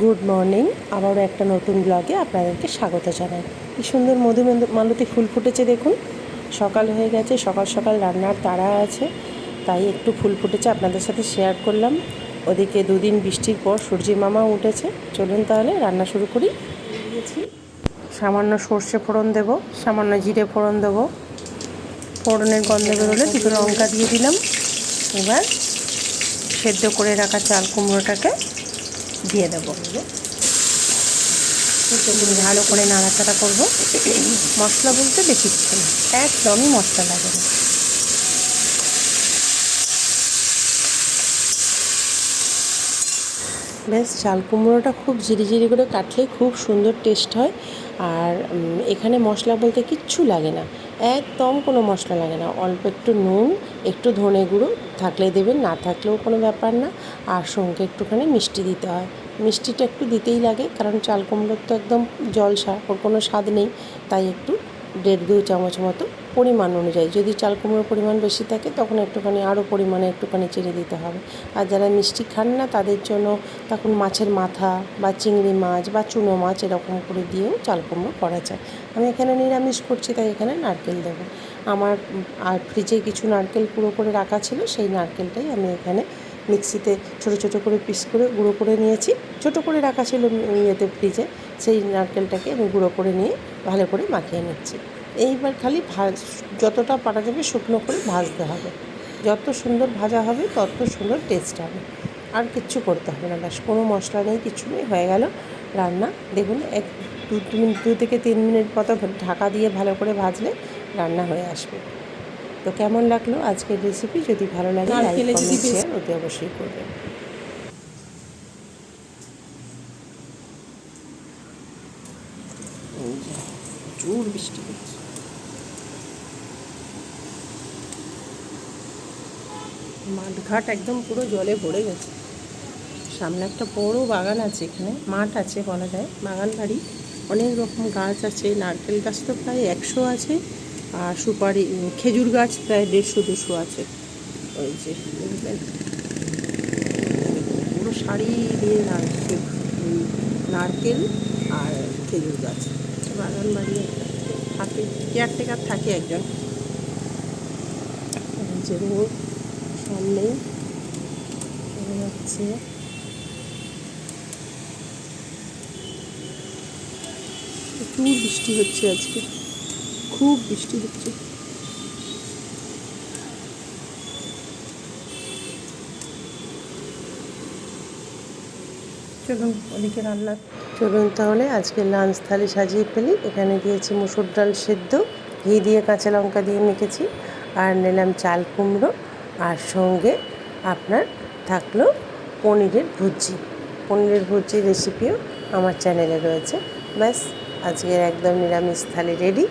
Good morning. আবারও একটা নতুন ব্লগে আপনাদেরকে স্বাগত জানাই। কি সুন্দর মধু মালতী ফুল ফুটেছে দেখুন। সকাল হয়ে গেছে, সকাল সকাল রান্নার তাড়া আছে, তাই একটু ফুল ফুটেছে আপনাদের সাথে শেয়ার করলাম। ওদিকে দুদিন বৃষ্টির পর সূর্যি মামা উঠেছে। চলুন তাহলে রান্না শুরু করি। সামান্য সর্ষে ফোড়ন দেবো, সামান্য জিরে ফোড়ন দেবো। ফোড়নের গন্ধ বেরোলে দুটো লঙ্কা দিয়ে দিলাম। এবার সেদ্ধ করে রাখা চাল কুমড়োটাকে দিয়ে দেবো। সেগুলো ভালো করে নাড়াচাড়া করব। মশলা বলতে বেশি কিছু না, একদমই মশলা লাগে না। বেশ চাল কুমড়োটা খুব ঝিরিঝিরি করে কাটলে খুব সুন্দর টেস্ট হয়। আর এখানে মশলা বলতে কিচ্ছু লাগে না। একদম কোনো মশলা লাগে না। অল্প একটু নুন, একটু ধনে গুঁড়ো থাকলে দেবেন, না থাকলেও কোনো ব্যাপার না। আর সঙ্গে একটুখানি মিষ্টি দিতে হয়। মিষ্টিটা একটু দিতেই লাগে, কারণ চাল কুমড়োর তো একদম জলসা, ওর কোনো স্বাদ নেই। তাই একটু দেড় দু চামচ মতো পরিমাণ অনুযায়ী। যদি চাল কুমড়োর পরিমাণ বেশি থাকে, তখন একটুখানি আরও পরিমাণে একটুখানি চিনি দিতে হবে। আর যারা মিষ্টি খান না, তাদের জন্য তখন মাছের মাথা বা চিংড়ি মাছ বা চুনো মাছ এরকম করে দিয়েও চাল কুমড়ো করা যায়। আমি এখানে নিরামিষ করছি, তাই এখানে নারকেল দেবো। আমার, আর ফ্রিজে কিছু নারকেল গুঁড়ো করে রাখা ছিল, সেই নারকেলটাই আমি এখানে মিক্সিতে ছোটো ছোটো করে পিস করে গুঁড়ো করে নিয়েছি। ছোটো করে রাখা ছিল ইয়েতে ফ্রিজে। সেই নারকেলটাকে আমি গুঁড়ো করে নিয়ে ভালো করে মাখিয়ে নিচ্ছি। এইবার খালি ভাজ যতটা পারা যাবে শুকনো করে ভাজতে হবে। যত সুন্দর ভাজা হবে তত সুন্দর টেস্ট হবে। আর কিচ্ছু করতে হবে না ব্যাস। কোনো মশলা নেই কিছু নেই হয়ে গেল রান্না। দেখুন এক দু দু মিনিট দু থেকে তিন মিনিট মতো ঢাকা দিয়ে ভালো করে ভাজলে রান্না হয়ে আসবে। তো কেমন লাগল আজকের রেসিপি যদি ভালো লাগে লাইক কমেন্ট যদি বেশ- শেয়ার অতি অবশ্যই করবেন প্রচুর বৃষ্টি মাঠঘাট একদম পুরো জলে ভরে গেছে। সামনে একটা বড় বাগান আছে এখানে, মাঠ আছে বলা যায়। বাগান বাড়ি, অনেক রকম গাছ আছে, নারকেল গাছ তো প্রায় একশো আছে, আর সুপারি খেজুর গাছ প্রায় দেড়শো, দুশো আছে। ওই যে পুরো শাড়ি দিয়ে নারকেল নারকেল আর খেজুর গাছ। বাগান বাড়ি থাকে, কেয়ারটেকার থাকে একজন। যে সামনেই দেখা যাচ্ছে প্রচুর বৃষ্টি হচ্ছে আজকে। খুব বৃষ্টি হচ্ছে। চলুন ওদিকে রান্না। চলুন তাহলে আজকে লাঞ্চ থালি সাজিয়ে ফেলি। এখানে দিয়েছি মুসুর ডাল সেদ্ধ, ঘি দিয়ে কাঁচা লঙ্কা দিয়ে মেখেছি, আর নিলাম চাল কুমড়ো। আর সঙ্গে আপনার থাকল পনিরের ভুজি পনিরের ভুজির রেসিপিও আমার চ্যানেলে রয়েছে। ব্যাস, আজকের একদম নিরামিষ থালি রেডি